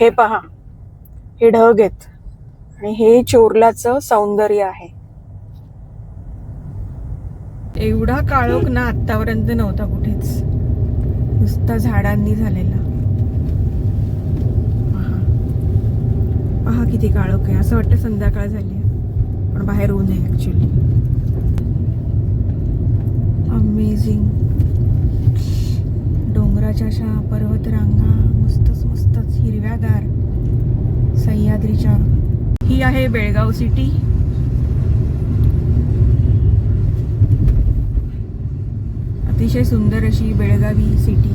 हे पहा. हे ढग आहेत. आणि हे चोरलाचं सौंदर्य आहे. एवढा काळोख ना आतापर्यंत नव्हता कुठेच. नुसता झाडांनी झालेला. पहा. पहा किती काळोख आहे. असं वाटतं संध्याकाळ झाली आहे. पण बाहेर ऊन आहे ऍक्च्युली अमेझिंग डोंगराच्या अशा पर्वत रांगा हिरव्यागार सह्याद्रीच्या. ही आहे बेळगाव सिटी अतिशय सुंदर अशी बेळगावी सिटी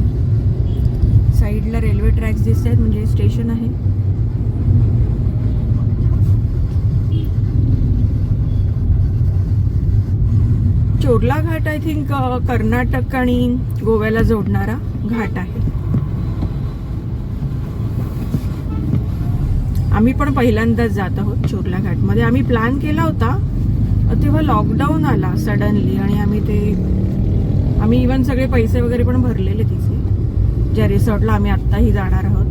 साईडला रेल्वे ट्रॅक्स दिसत आहेत म्हणजे स्टेशन आहे. चोरला घाट आय थिंक कर्नाटक आणि गोव्याला जोडणारा घाट आहे. आम्ही पण पहिल्यांदाच जात आहोत चोरला घाटमध्ये. आम्ही प्लॅन केला होता तेव्हा लॉकडाऊन आला सडनली आणि आम्ही ते आम्ही इवन सगळे पैसे वगैरे पण भरलेले तिचे ज्या रिसॉर्टला आम्ही आत्ताही जाणार आहोत.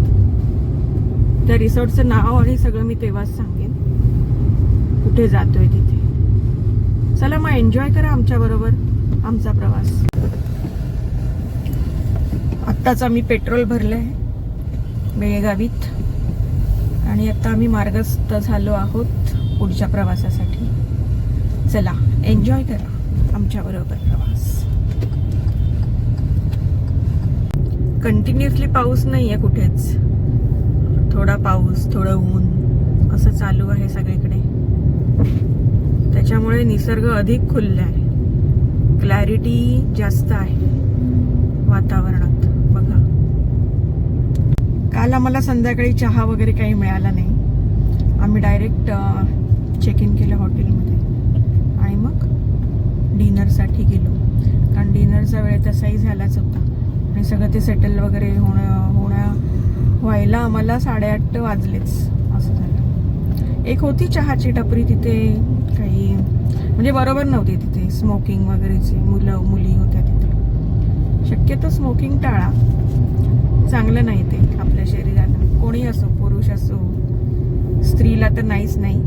त्या रिसॉर्टचं नाव आणि सगळं मी तेव्हाच सांगेन. कुठे जातोय तिथे. चला मग एन्जॉय करा आमच्याबरोबर आमचा प्रवास. आत्ताच आम्ही पेट्रोल भरलं आहे बेळगावीत. आणि आता आम्ही मार्गस्थ झालो आहोत पुढच्या प्रवासासाठी. चला एन्जॉय करा आमच्याबरोबर प्रवास. कंटिन्युअसली पाऊस नाही आहे कुठेच. थोडा पाऊस थोडं ऊन असं चालू आहे सगळीकडे. त्याच्यामुळे निसर्ग अधिक खुलला आहे क्लॅरिटी जास्त आहे वातावरणात. काल आम्हाला संध्याकाळी चहा वगैरे काही मिळाला नाही. आम्ही डायरेक्ट चेक इन केलं हॉटेलमध्ये आणि मग डिनरसाठी गेलो. कारण डिनरचा वेळ तसाही झालाच होता. आणि सगळं ते सेटल वगैरे होणं होण्या व्हायला आम्हाला साडेआठ वाजलेच. असं झालं. एक होती चहाची टपरी तिथे काही म्हणजे बरोबर नव्हती तिथे. स्मोकिंग वगैरेचे मुलं मुली होत्या तिथे. शक्यतो स्मोकिंग टाळा. चांगलं नाही ते आपल्या शरीराला. कोणी असो पुरुष असो स्त्रीला तर नाहीच नाही.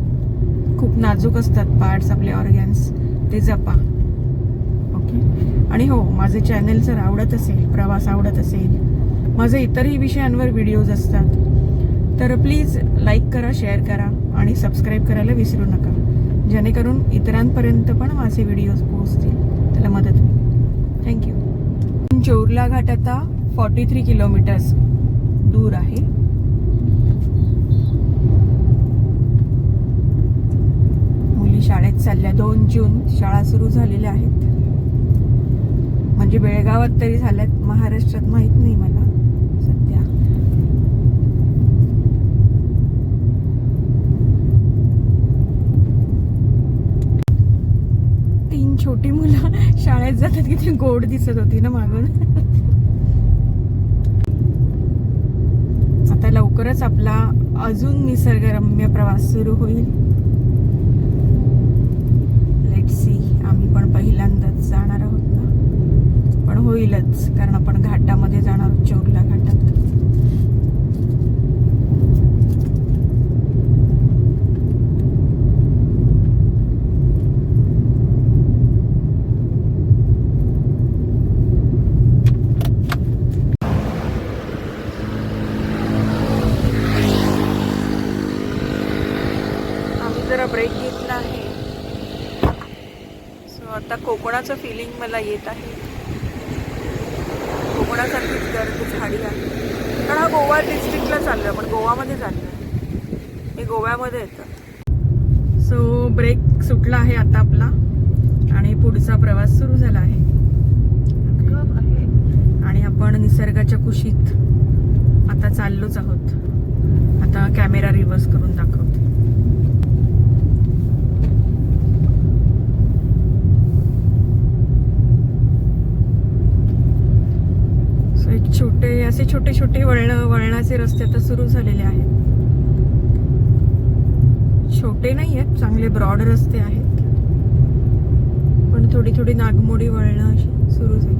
खूप नाजूक असतात पार्ट्स आपले ऑर्गॅन्स ते जपा. ओके आणि हो माझे चॅनल जर आवडत असेल प्रवास आवडत असेल माझे इतरही विषयांवर व्हिडिओज असतात तर प्लीज लाईक करा शेअर करा आणि सबस्क्राईब करायला विसरू नका. जेणेकरून इतरांपर्यंत पण माझे व्हिडिओज पोहोचतील. त्याला मदत होईल. थँक्यू चोरला घाट आता फॉर्टी थ्री किलोमीटर्स दूर आहे. मुली शाळेत चालल्या. दोन जून शाळा सुरू झालेल्या आहेत. म्हणजे बेळगावात तरी झाल्यात. महाराष्ट्रात माहीत नाही मला सध्या. तीन छोटी मुलं शाळेत जातात किती गोड दिसत होती ना मागून आता लवकरच आपला अजून निसर्गरम्य प्रवास सुरू होईल. लेट सी आम्ही पण पहिल्यांदाच जाणार आहोत ना? पण होईलच कारण आपण घाटामध्ये जाणार आहोत चोरला घाटात आम्ही जरा ब्रेक घेतला आहे सो आता कोकणाचं फिलिंग मला येत आहे? कोकणासारखीच गर्द झाडी आहे? कारण हा गोवा डिस्ट्रिक्टला आहे पण गोवामध्ये चाललोय. हे गोव्यामध्ये येतं. सो ब्रेक सुटला आहे आता आपला आणि पुढचा प्रवास सुरू झाला आहे. आणि आपण निसर्गाच्या कुशीत आता चाललोच आहोत. आता कॅमेरा रिव्हर्स करून दाखव सो एक छोटे छोटे वळण वळणाचे रस्ते आता सुरू झालेले आहेत. छोटे नाही आहेत चांगले ब्रॉड रस्ते आहेत. पण थोडी थोडी नागमोडी वळणं अशी सुरू झाली.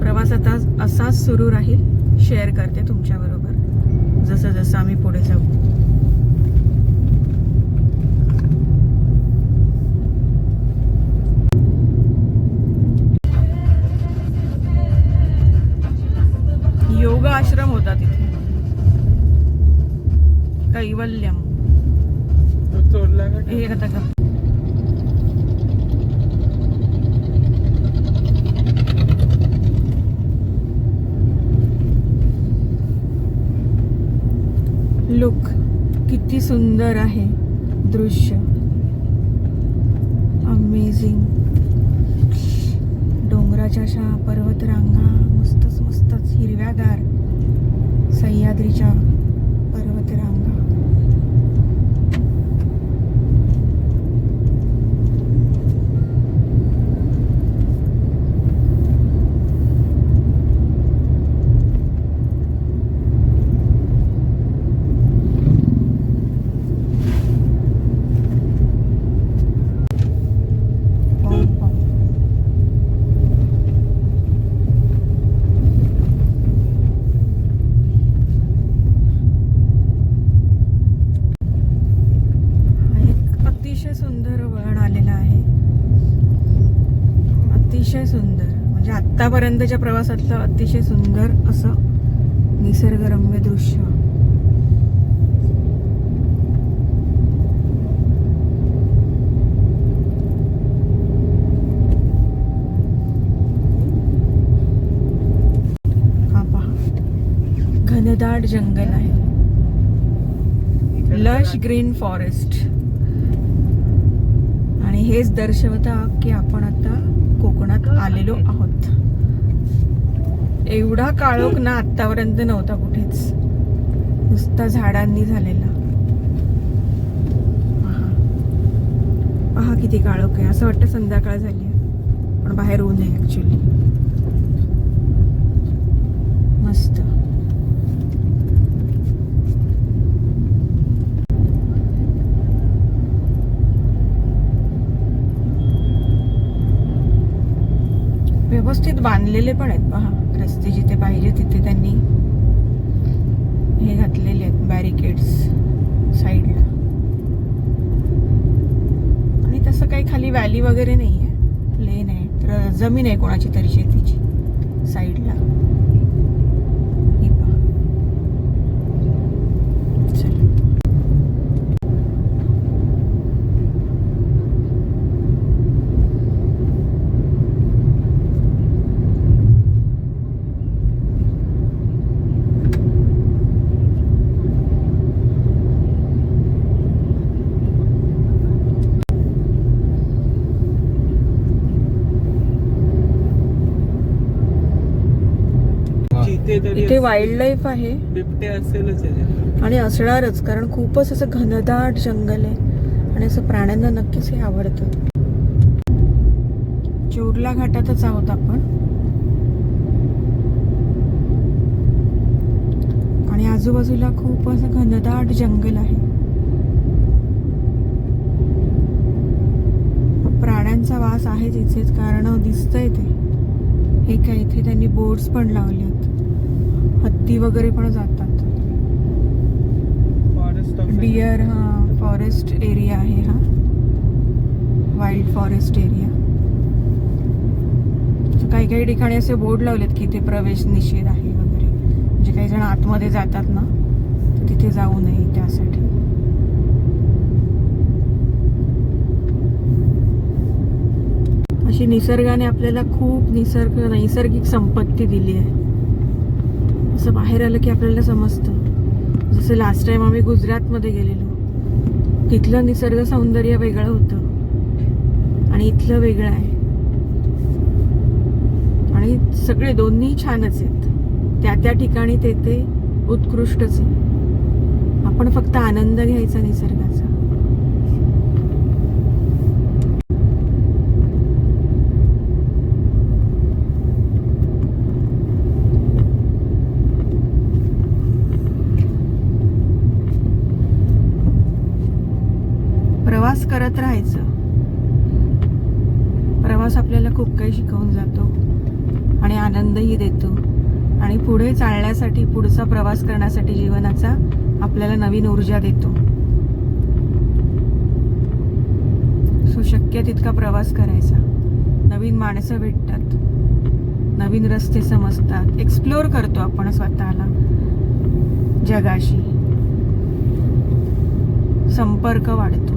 प्रवास आता असाच सुरू राहील. शेअर करते तुमच्याबरोबर जसं जसं आम्ही पुढे जाऊ. कैवल्यम तो चोरला का लुक किती सुंदर आहे दृश्य अमेझिंग डोंगराच्या अशा पर्वतरांगा मस्तच मस्तच हिरव्यागार सह्याद्रीच्या पर्वतरांगा पॉम पॉम हा एक अतिशय सुंदर वळण आलेलं आहे अतिशय सुंदर म्हणजे आतापर्यंतच्या प्रवासातलं अतिशय सुंदर असं निसर्गरम्य दृश्य. घनदाट जंगल आहे. Lush green forest. आणि हेच दर्शवता की आपण आता कोकणात आलेलो. आहोत. एवढा काळोख ना आतापर्यंत नव्हता कुठेच. नुसता झाडांनी झालेला. पहा. पहा किती काळोख आहे. असं वाटतं संध्याकाळ झाली आहे. पण बाहेर ऊन आहे ऍक्च्युली मस्त. व्यवस्थित बांधलेले पण आहेत पहा. रस्ते जिथे पाहिजे तिथे त्यांनी हे घातलेले आहेत बॅरिकेड्स साईडला आणि तसं काही खाली व्हॅली वगैरे नाही आहे प्लेन आहे. तर जमीन आहे कोणाची तरी शेतीची. साईडला ही पहा चला चिते तरी इथे असतील. वाईल्ड लाईफ आहे. बिबटे असेलच. आणि असणारच कारण खूपच असं घनदाट जंगल आहे. आणि असं प्राण्यांना नक्कीच हे आवडतं. चोरला घाटातच आहोत आपण. आणि आजूबाजूला खूप असं घनदाट जंगल आहे. प्राण्यांचा वास आहे तिथेच कारण दिसतंय ते. हे काय इथे त्यांनी बोर्ड्स पण लावलेत हत्ती वगैरे पण जातात. डिअर हा फॉरेस्ट एरिया आहे हा. वाईल्ड फॉरेस्ट एरिया काही काही ठिकाणी असे बोर्ड लावलेत की इथे प्रवेश निषेध आहे वगैरे. म्हणजे काही जण आतमध्ये जातात ना तर तिथे जाऊ नये त्यासाठी. अशी निसर्गाने आपल्याला खूप निसर्ग नैसर्गिक संपत्ती दिली आहे. असं बाहेर आलं की आपल्याला समजतं. जसं लास्ट टाइम आम्ही गुजरातमध्ये गेलेलो. तिथलं निसर्ग सौंदर्य वेगळं होतं. आणि इथलं वेगळं आहे. आणि सगळे दोन्ही छानच आहेत. त्या त्या ठिकाणी ते ते उत्कृष्टच आहे. आपण फक्त आनंद घ्यायचा निसर्गाचा. प्रवास करत राहायचं. प्रवास आपल्याला खूप काही शिकवून जातो आणि आनंदही देतो. आणि पुढे चालण्यासाठी पुढचा प्रवास करण्यासाठी जीवनाचा आपल्याला नवीन ऊर्जा देतो. सो शक्य तितका प्रवास करायचा. नवीन माणसं भेटतात. नवीन रस्ते समजतात. एक्सप्लोअर करतो आपण स्वतःला. जगाशी. संपर्क वाढतो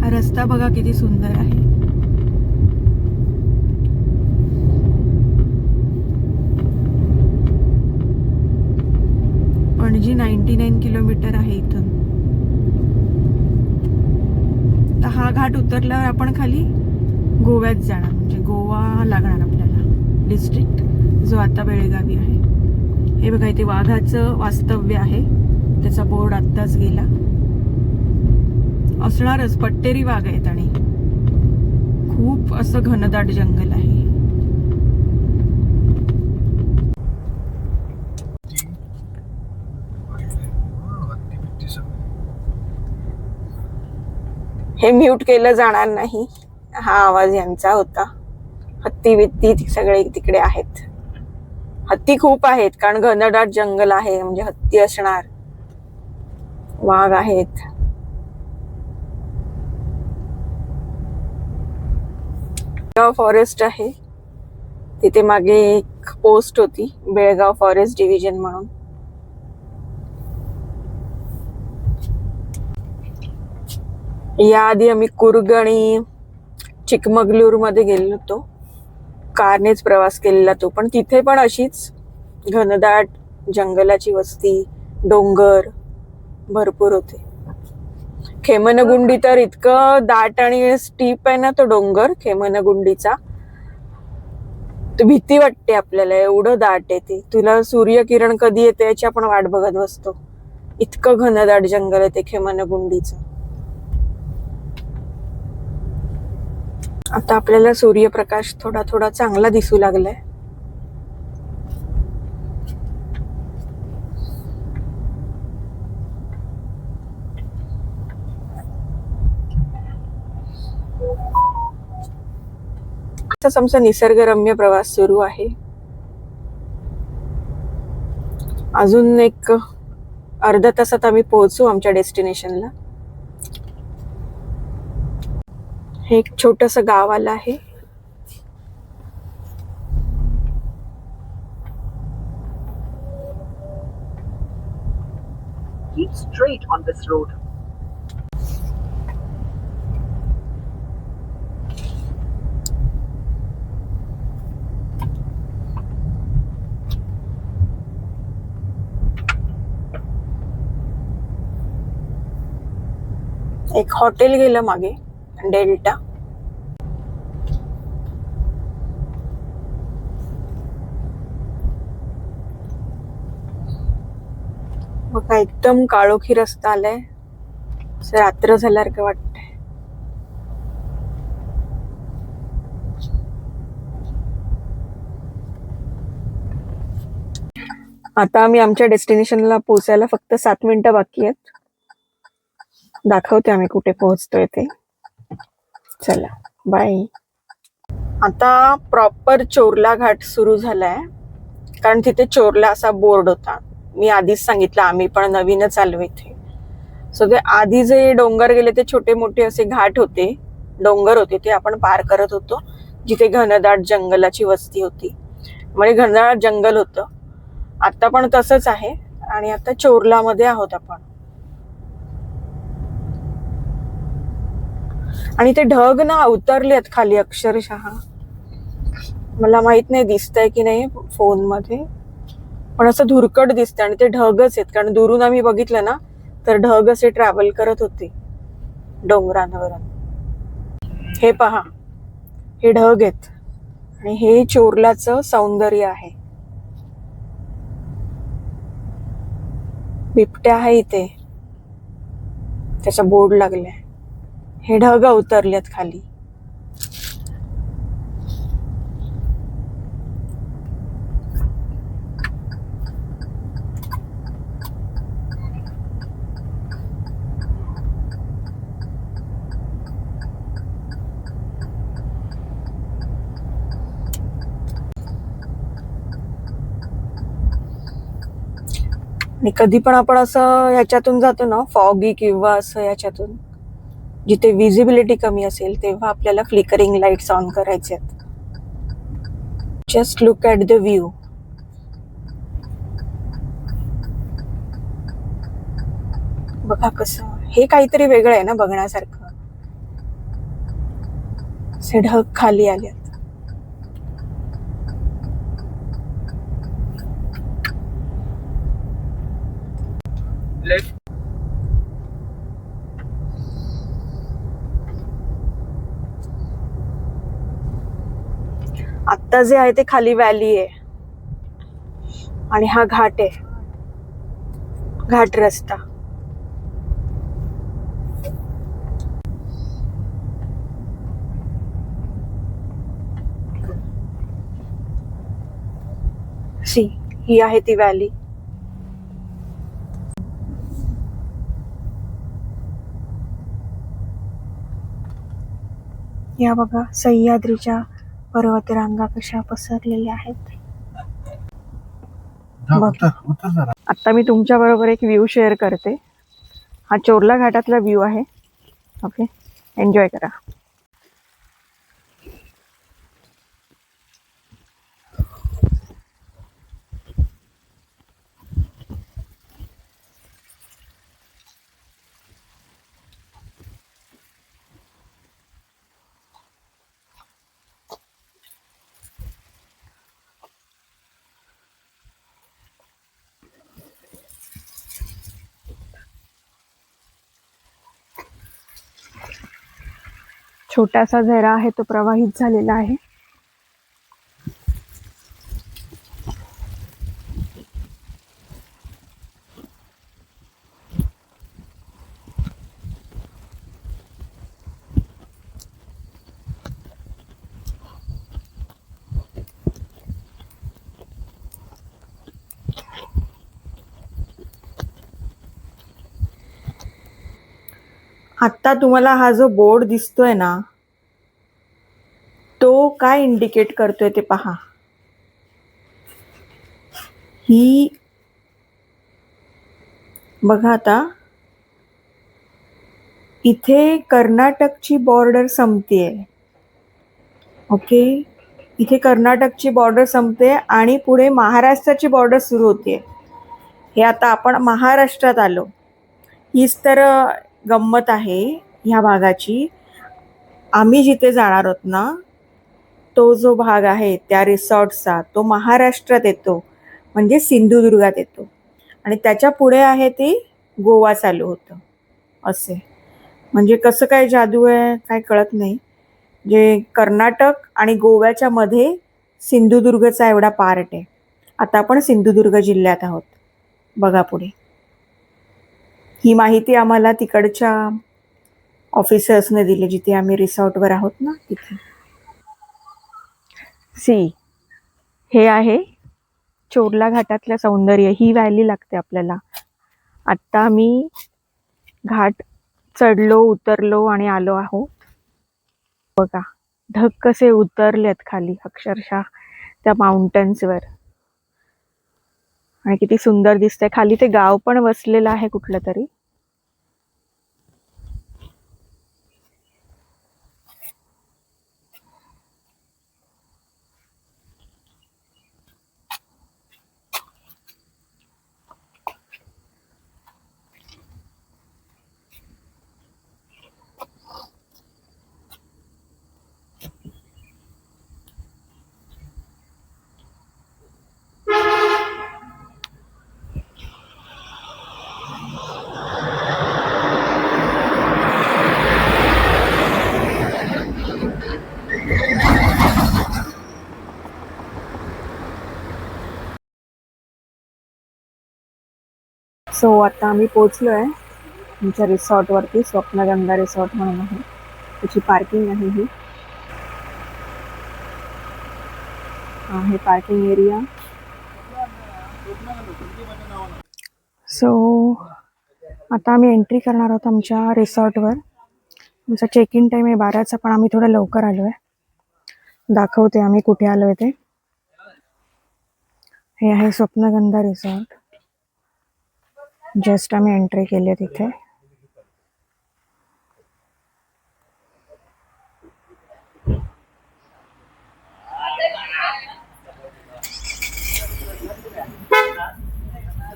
हा रस्ता बघा किती सुंदर आहे. पणजी नाईन्टी नाईन किलोमीटर आहे इथून. तर हा घाट उतरल्यावर आपण खाली गोव्यात जाणार म्हणजे गोवा लागणार आपल्याला. डिस्ट्रिक्ट जो आता बेळगावी आहे. हे बघा इथे वाघाचं वास्तव्य आहे. त्याचा बोर्ड आत्ताच गेला. असणारच पट्टेरी वाघ आहेत आणि खूप असं घनदाट जंगल आहे. हे म्यूट केलं जाणार नाही. हा आवाज यांचा होता. हत्ती बित्ती सगळे तिकडे आहेत. हत्ती खूप आहेत कारण घनदाट जंगल आहे म्हणजे हत्ती असणार. वाघ आहेत. फॉरेस्ट आहे. तिथे मागे एक पोस्ट होती बेळगाव फॉरेस्ट डिव्हिजन म्हणून. याआधी आम्ही कुर्ग आणि चिकमगलूरमध्ये गेलो होतो. कारनेच प्रवास केलेला तो पण तिथे पण अशीच घनदाट जंगलाची वस्ती डोंगर भरपूर होते. खेमनगुंडी तर इतकं दाट आणि स्टीप आहे ना तो डोंगर खेमनगुंडीचा. भीती वाटते आपल्याला एवढं दाट आहे ती. तुला सूर्यकिरण कधी येते याची आपण वाट बघत बसतो. इतकं घनदाट जंगल आहे ते खेमनगुंडीचं. आता आपल्याला सूर्यप्रकाश थोडा थोडा चांगला दिसू लागलाय. तसंच आमचा निसर्गरम्य प्रवास सुरू आहे. अजून एक अर्धा तासात आम्ही पोहोचू आमच्या डेस्टिनेशनला. हे एक छोटस गाव आलं आहे. Keep straight on this road. एक हॉटेल गेलं मागे डेल्टा. बघा एकदम काळोखी रस्ता आलाय. रात्र झाल्यासारखं वाटतंय. आता आम्ही आमच्या डेस्टिनेशनला पोहोचायला फक्त सात मिनिटं बाकी आहेत. दाखवते आम्ही कुठे पोहोचतोय ते. चला बाय आता प्रॉपर चोरला घाट सुरू झालाय. कारण तिथे चोरला असा बोर्ड होता. मी आधीच सांगितलं आम्ही पण नवीनच आलो इथे. सो ते आधी जे डोंगर गेले ते छोटे मोठे असे घाट होते. डोंगर होते ते आपण पार करत होतो. जिथे घनदाट जंगलाची वस्ती होती. म्हणजे घनदाट जंगल होतं. आता पण तसंच आहे. आणि आता चोरलामध्ये आहोत आपण. आणि ते ढग ना अवतरलेत खाली अक्षरशः. मला माहीत नाही दिसतंय की नाही फोनमध्ये पण असं धुरकट दिसतंय आणि ते ढगच आहेत. कारण दुरून आम्ही बघितलं ना तर ढग असे ट्रॅव्हल करत होते. डोंगरांवरून. हे पहा. हे ढग आहेत. आणि हे चोरलाचं सौंदर्य आहे. बिबट्या आहे इथे. त्याचा बोर्ड लागलाय हे ढग उतरलेत खाली. कधी पण आपण असं याच्यातून जातो ना फॉगी किंवा असं याच्यातून जिथे विजिबिलिटी कमी असेल तेव्हा आपल्याला फ्लिकरिंग लाईट्स ऑन करायचे आहेत. Just look at the view बघा कसं हे काहीतरी वेगळं आहे ना बघण्यासारखं. असे ढग खाली आलेत लेफ्ट आत्ता जे आहे ते खाली व्हॅली आहे. आणि हा घाट आहे. घाट रस्ता. सी ही आहे ती व्हॅली या बघा सह्याद्रीच्या पर्वतरांगा कशा पसरलेल्या आहेत. आता मी तुमच्या बरोबर एक व्ह्यू शेअर करते. हा चोरला घाटातला व्ह्यू आहे. ओके एन्जॉय करा. छोटासा झरा आहे तो प्रवाहित झालेला आहे. आत्ता तुम्हाला हा जो बोर्ड दिसतोय ना तो काय इंडिकेट करतोय ते पहा. ही बघा आता इथे कर्नाटकची बॉर्डर संपतीये. ओके इथे कर्नाटकची बॉर्डर संपते आणि पुढे महाराष्ट्राची बॉर्डर सुरू होते हे आता आपण महाराष्ट्रात आलो. हीच तर गंमत आहे ह्या भागाची. आम्ही जिथे जाणार आहोत ना तो जो भाग आहे त्या रिसॉर्टचा तो महाराष्ट्रात येतो. म्हणजे सिंधुदुर्गात येतो. आणि त्याच्या पुढे आहे ते गोवा चालू होतं. असे. म्हणजे कसं काय जादू आहे काय कळत नाही. जे कर्नाटक आणि गोव्याच्या मध्ये सिंधुदुर्गचा एवढा पार्ट आहे. आता आपण सिंधुदुर्ग जिल्ह्यात आहोत. बघा पुढे. ही माहिती आम्हाला तिकडच्या ऑफिसर्सने दिली जिथे आम्ही रिसॉर्टवर आहोत ना तिथे. सी हे आहे चोरला घाटातलं सौंदर्य ही व्हॅली लागते आपल्याला. आत्ता आम्ही घाट चढलो उतरलो आणि आलो आहोत. बघा ढग कसे उतरलेत खाली अक्षरशः त्या माउंटन्सवर आणि किती सुंदर दिसतंय. खाली ते गाव पण वसलेलं आहे कुठलं तरी. आता आम्ही पोचलो आहे आमच्या रिसॉर्टवरती स्वप्नगंगा रिसॉर्ट म्हणून आहे. त्याची पार्किंग आहे ही. आहे पार्किंग एरिया. सो आता आम्ही एंट्री करणार आहोत आमच्या रिसॉर्टवर. आमचा चेक इन टाईम आहे बाराचा पण आम्ही थोडं लवकर आलो आहे दाखवते आम्ही कुठे आलो आहे ते. हे आहे स्वप्नगंधा रिसॉर्ट. जस्ट आम्ही एंट्री केली तिथे.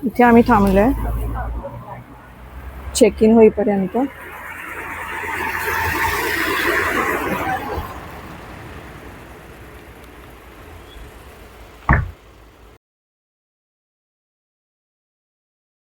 इथे आम्ही थांबलोय. चेक इन होईपर्यंत.